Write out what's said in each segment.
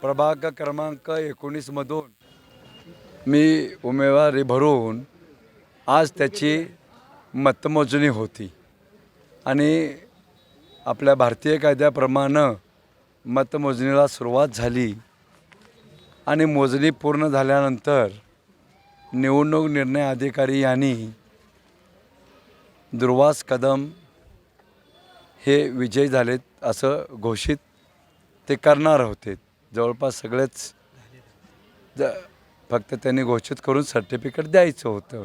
प्रभाग क्रमांक एकोणीसमधून मी उमेदवारी भरून आज त्याची मतमोजणी होती. आणि आपल्या भारतीय कायद्याप्रमाणे मतमोजणीला सुरुवात झाली. आणि मोजणी पूर्ण झाल्यानंतर निवडणूक निर्णय अधिकारी यांनी दुर्वास कदम हे विजयी झालेत असं घोषित ते करणार होते. जवळपास सगळेच ज फक्त त्यांनी घोषित करून सर्टिफिकेट द्यायचं होतं.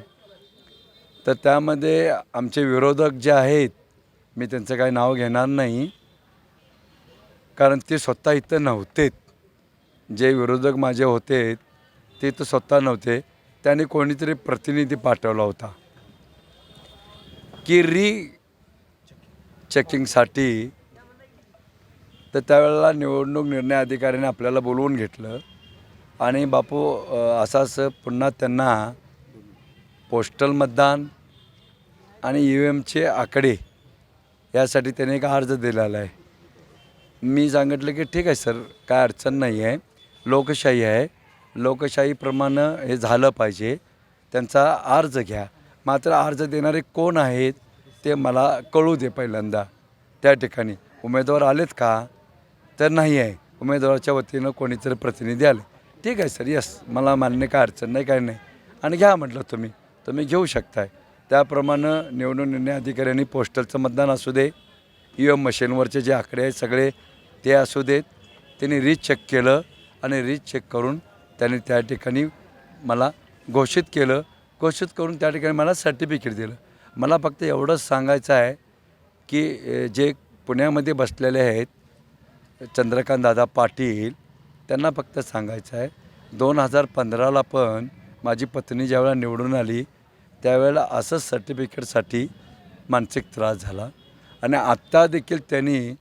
तर त्यामध्ये आमचे विरोधक जे आहेत मी त्यांचं काही नाव घेणार नाही. कारण ते स्वतः इथं नव्हतेत. जे विरोधक माझे होते ते तर स्वतः नव्हते. त्याने कोणीतरी प्रतिनिधी पाठवला होता. की री चेकिंगसाठी तर त्यावेळेला निवडणूक निर्णय अधिकाऱ्याने आपल्याला बोलवून घेतलं. आणि बापू असाच पुन्हा त्यांना पोस्टल मतदान आणि ई एमचे आकडे यासाठी त्याने एक अर्ज दिलेला आहे. मी सांगितलं की ठीक आहे सर काय अडचण नाही आहे. लोकशाही आहे. लोकशाहीप्रमाणे हे झालं पाहिजे. त्यांचा अर्ज घ्या. मात्र अर्ज देणारे कोण आहेत? ते मला कळू दे पहिल्यांदा. त्या ठिकाणी. उमेदवार आलेत का? तर नाही आहे. उमेदवाराच्या वतीनं कोणीतरी प्रतिनिधी आले. ठीक आहे सर यस मला मान्य काय अडचण नाही काय नाही. आणि घ्या म्हटलं तुम्ही. तुम्ही घेऊ शकताय. त्याप्रमाणे निवडणूक निर्णय अधिकाऱ्यांनी पोस्टलचं मतदान असू दे. ई एम मशीनवरचे जे आकडे आहेत सगळे ते असू देत. त्यांनी रीच चेक केलं आणि रीच चेक करून त्यांनी त्या ठिकाणी मला घोषित केलं. घोषित करून त्या ठिकाणी मला सर्टिफिकेट दिलं. मला फक्त एवढंच सांगायचं आहे की जे पुण्यामध्ये बसलेले आहेत चंद्रकांत दादा पाटील त्यांना फक्त सांगायचं आहे दोन हजार पंधराला पण माझी पत्नी ज्यावेळेला निवडून आली त्यावेळेला असंच सर्टिफिकेटसाठी मानसिक त्रास झाला. आणि आत्ता देखील त्यांनी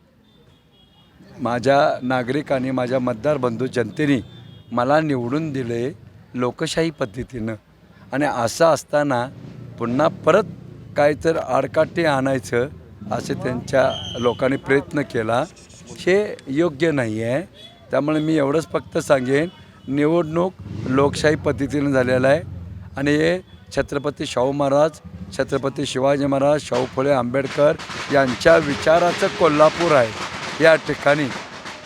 माझ्या नागरिकांनी माझ्या मतदार बंधू जनतेने मला निवडून दिले लोकशाही पद्धतीनं. आणि असं असताना पुन्हा परत काहीतर आडकाठी आणायचं असे त्यांच्या लोकांनी प्रयत्न केला. हे योग्य नाही आहे त्यामुळे मी एवढंच फक्त सांगेन निवडणूक लोकशाही पद्धतीनं झालेलं आहे. आणि हे छत्रपती शाहू महाराज छत्रपती शिवाजी महाराज शाहू फुले आंबेडकर यांच्या विचाराचं कोल्हापूर आहे या ठिकाणी.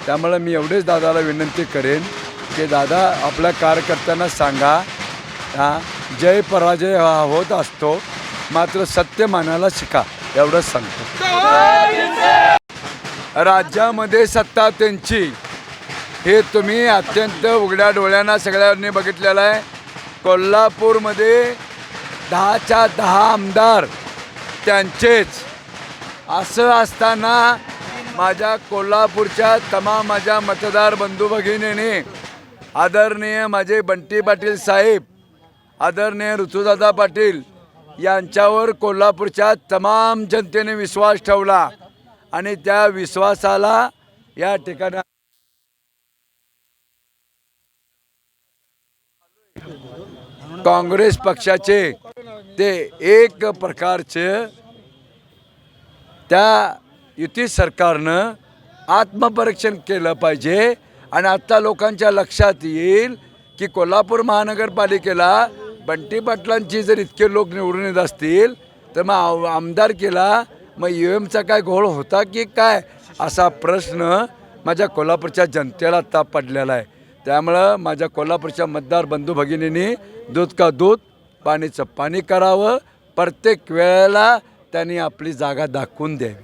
त्यामुळे मी एवढेच दादाला विनंती करेन की दादा आपल्या कार्यकर्त्यांना सांगा हा जय पराजय हा होत असतो. मात्र सत्य मानायला शिका एवढंच सांगतो. राज्यामध्ये सत्ता त्यांची. हे तुम्ही अत्यंत उघड्या डोळ्यांना सगळ्यांनी बघितलेलं आहे. कोल्हापूरमध्ये दहाच्या दहा आमदार त्यांचेच. असं असताना माझ्या कोल्हापूरच्या तमाम माझ्या मतदार बंधू भगिनीने आदरणीय माझे बंटी पाटील साहेब आदरणीय ऋतुदादा पाटील यांच्यावर कोल्हापूरच्या तमाम जनतेने विश्वास ठेवला आणि त्या विश्वासाला या ठिकाणी काँग्रेस पक्षाचे ते एक प्रकारचे त्या युती सरकारनं आत्मपरीक्षण केलं पाहिजे. आणि आत्ता लोकांच्या लक्षात येईल की कोल्हापूर महानगरपालिकेला बंटी पाटलांची जर इतके लोक निवडून येत असतील तर मग आव- आमदार केला मग यू एमचा काय घोळ होता की काय? असा प्रश्न माझ्या कोल्हापूरच्या जनतेला ताप पडलेला आहे. त्यामुळं माझ्या कोल्हापूरच्या मतदार बंधू भगिनींनी दूध का दूध पाणीचं पाणी करावं. प्रत्येक वेळेला त्यांनी आपली जागा दाखवून द्यावी.